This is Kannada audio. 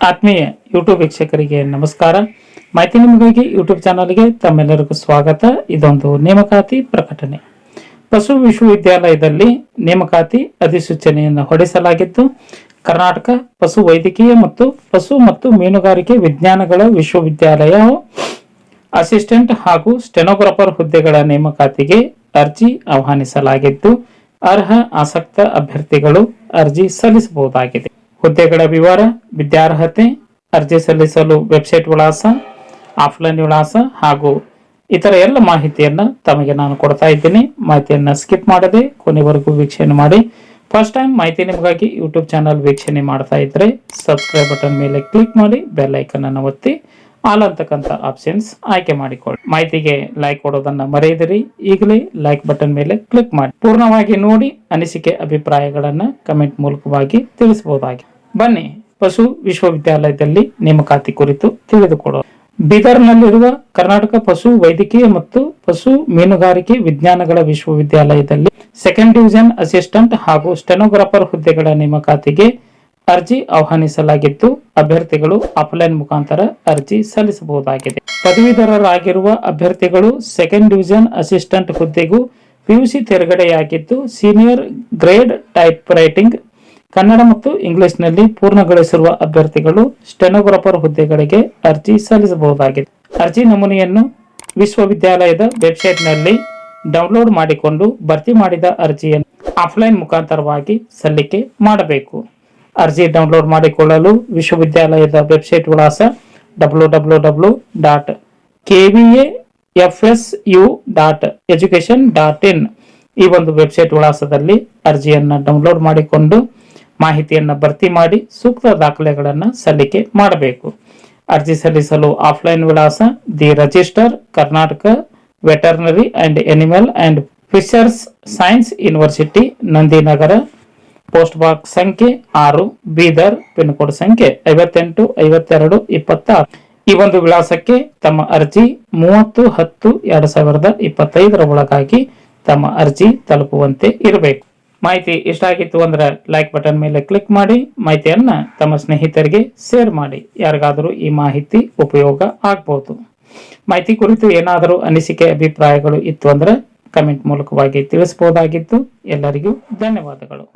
ಆತ್ಮೀಯ ಯೂಟ್ಯೂಬ್ ವೀಕ್ಷಕರಿಗೆ ನಮಸ್ಕಾರ. ಮಾಹಿತಿ ನಿಮಗಾಗಿ ಯೂಟ್ಯೂಬ್ ಚಾನಲ್ಗೆ ತಮ್ಮೆಲ್ಲರಿಗೂ ಸ್ವಾಗತ. ಇದೊಂದು ನೇಮಕಾತಿ ಪ್ರಕಟಣೆ. ಪಶು ವಿಶ್ವವಿದ್ಯಾಲಯದಲ್ಲಿ ನೇಮಕಾತಿ ಅಧಿಸೂಚನೆಯನ್ನು ಹೊರಡಿಸಲಾಗಿದ್ದು ಕರ್ನಾಟಕ ಪಶು ವೈದ್ಯಕೀಯ ಮತ್ತು ಪಶು ಮತ್ತು ಮೀನುಗಾರಿಕೆ ವಿಜ್ಞಾನಗಳ ವಿಶ್ವವಿದ್ಯಾಲಯ, ಅಸಿಸ್ಟೆಂಟ್ ಹಾಗೂ ಸ್ಟೆನೋಗ್ರಾಫರ್ ಹುದ್ದೆಗಳ ನೇಮಕಾತಿಗೆ ಅರ್ಜಿ ಆಹ್ವಾನಿಸಲಾಗಿದ್ದು ಅರ್ಹ ಆಸಕ್ತ ಅಭ್ಯರ್ಥಿಗಳು ಅರ್ಜಿ ಸಲ್ಲಿಸಬಹುದಾಗಿದೆ. ಹುದ್ದೆಗಳ ವಿವರ ವಿದ್ಯಾರ್ಹತೆ ಅರ್ಜಿ ಸಲ್ಲಿಸಲು ವೆಬ್ಸೈಟ್ ವಿಳಾಸ ಆಫ್ಲೈನ್ ವಿಳಾಸ ಹಾಗೂ ಇತರ ಎಲ್ಲ ಮಾಹಿತಿಯನ್ನು ತಮಗೆ ನಾನು ಕೊಡ್ತಾ ಇದ್ದೀನಿ. ಮಾಹಿತಿಯನ್ನು ಸ್ಕಿಪ್ ಮಾಡದೆ ಕೊನೆವರೆಗೂ ವೀಕ್ಷಣೆ ಮಾಡಿ. ಫಸ್ಟ್ ಟೈಮ್ ಮಾಹಿತಿ ನಿಮಗಾಗಿ ಯೂಟ್ಯೂಬ್ ಚಾನಲ್ ವೀಕ್ಷಣೆ ಮಾಡ್ತಾ ಇದ್ರೆ ಸಬ್ಸ್ಕ್ರೈಬ್ ಬಟನ್ ಮೇಲೆ ಕ್ಲಿಕ್ ಮಾಡಿ ಬೆಲ್ ಐಕನ್ ಅನ್ನು ಒತ್ತಿ. ಆಲ್ ಅಂತಕ್ಕಂಥ ಆಪ್ಷನ್ಸ್ ಆಯ್ಕೆ ಮಾಡಿಕೊಳ್ಳಿ. ಮಾಹಿತಿಗೆ ಲೈಕ್ ಕೊಡೋದನ್ನ ಮರೆಯದಿರಿ. ಈಗಲೇ ಲೈಕ್ ಬಟನ್ ಮೇಲೆ ಕ್ಲಿಕ್ ಮಾಡಿ. ಪೂರ್ಣವಾಗಿ ನೋಡಿ ಅನಿಸಿಕೆ ಅಭಿಪ್ರಾಯಗಳನ್ನ ಕಮೆಂಟ್ ಮೂಲಕವಾಗಿ ತಿಳಿಸಬಹುದಾಗಿ. ಬನ್ನಿ, ಪಶು ವಿಶ್ವವಿದ್ಯಾಲಯದಲ್ಲಿ ನೇಮಕಾತಿ ಕುರಿತು ತಿಳಿದುಕೊಳ್ಳೋಣ. ಬೀದರ್ನಲ್ಲಿರುವ ಕರ್ನಾಟಕ ಪಶು ವೈದ್ಯಕೀಯ ಮತ್ತು ಪಶು ಮೀನುಗಾರಿಕೆ ವಿಜ್ಞಾನಗಳ ವಿಶ್ವವಿದ್ಯಾಲಯದಲ್ಲಿ ಸೆಕೆಂಡ್ ಡಿವಿಷನ್ ಅಸಿಸ್ಟೆಂಟ್ ಹಾಗೂ ಸ್ಟೆನೋಗ್ರಾಫರ್ ಹುದ್ದೆಗಳ ನೇಮಕಾತಿಗೆ ಅರ್ಜಿ ಆಹ್ವಾನಿಸಲಾಗಿದ್ದು, ಅಭ್ಯರ್ಥಿಗಳು ಆಫ್ಲೈನ್ ಮುಖಾಂತರ ಅರ್ಜಿ ಸಲ್ಲಿಸಬಹುದಾಗಿದೆ. ಪದವೀಧರರಾಗಿರುವ ಅಭ್ಯರ್ಥಿಗಳು ಸೆಕೆಂಡ್ ಡಿವಿಷನ್ ಅಸಿಸ್ಟೆಂಟ್ ಹುದ್ದೆಗೂ PUC ತೆರಗಡೆಯಾಗಿದ್ದು senior grade type writing Kannada ಮತ್ತು ಇಂಗ್ಲಿಷ್ನಲ್ಲಿ ಪೂರ್ಣಗೊಳಿಸಿರುವ ಅಭ್ಯರ್ಥಿಗಳು ಸ್ಟೆನೋಗ್ರಾಫರ್ ಹುದ್ದೆಗಳಿಗೆ ಅರ್ಜಿ ಸಲ್ಲಿಸಬಹುದಾಗಿದೆ. ಅರ್ಜಿ ನಮೂನೆಯನ್ನು ವಿಶ್ವವಿದ್ಯಾಲಯದ ವೆಬ್ಸೈಟ್ನಲ್ಲಿ ಡೌನ್ಲೋಡ್ ಮಾಡಿಕೊಂಡು ಭರ್ತಿ ಮಾಡಿದ ಅರ್ಜಿಯನ್ನು ಆಫ್ಲೈನ್ ಮುಖಾಂತರವಾಗಿ ಸಲ್ಲಿಕೆ ಮಾಡಬೇಕು. ಅರ್ಜಿ ಡೌನ್ಲೋಡ್ ಮಾಡಿಕೊಳ್ಳಲು ವಿಶ್ವವಿದ್ಯಾಲಯದ ವೆಬ್ಸೈಟ್ ವಿಳಾಸ W W W dot K V F S U dot education dot in ಈ ಒಂದು ವೆಬ್ಸೈಟ್ ವಿಳಾಸದಲ್ಲಿ ಅರ್ಜಿಯನ್ನು ಡೌನ್ಲೋಡ್ ಮಾಡಿಕೊಂಡು ಮಾಹಿತಿಯನ್ನು ಭರ್ತಿ ಮಾಡಿ ಸೂಕ್ತ ದಾಖಲೆಗಳನ್ನು ಸಲ್ಲಿಕೆ ಮಾಡಬೇಕು. ಅರ್ಜಿ ಸಲ್ಲಿಸಲು ಆಫ್ಲೈನ್ ವಿಳಾಸ the register, Karnataka, veterinary and animal and fishers science university, Nandinagar post box ಸಂಖ್ಯೆ ಆರು, ಬೀದರ್ ಪಿನ್ ಕೋಡ್ ಸಂಖ್ಯೆ ಐವತ್ತೆಂಟು, ಐವತ್ತೆರಡು, ಇಪ್ಪತ್ತಾರು. ಈ ಒಂದು ವಿಳಾಸಕ್ಕೆ ತಮ್ಮ ಅರ್ಜಿ ಮೂವತ್ತು, ಹತ್ತು, ಎರಡ್ ಸಾವಿರದ ಇಪ್ಪತ್ತೈದರ ಒಳಗಾಗಿ ತಮ್ಮ ಅರ್ಜಿ ತಲುಪುವಂತೆ ಇರಬೇಕು. ಮಾಹಿತಿ ಇಷ್ಟ ಆಗಿತ್ತು ಅಂದ್ರೆ ಲೈಕ್ ಬಟನ್ ಮೇಲೆ ಕ್ಲಿಕ್ ಮಾಡಿ, ಮಾಹಿತಿಯನ್ನ ತಮ್ಮ ಸ್ನೇಹಿತರಿಗೆ ಶೇರ್ ಮಾಡಿ. ಯಾರಿಗಾದರೂ ಈ ಮಾಹಿತಿ ಉಪಯೋಗ ಆಗ್ಬಹುದು ಮಾಹಿತಿ ಕುರಿತು ಏನಾದರೂ ಅನಿಸಿಕೆ, ಅಭಿಪ್ರಾಯಗಳು ಇತ್ತು ಅಂದ್ರೆ ಕಮೆಂಟ್ ಮೂಲಕವಾಗಿ ತಿಳಿಸಬಹುದಾಗಿತ್ತು. ಎಲ್ಲರಿಗೂ ಧನ್ಯವಾದಗಳು.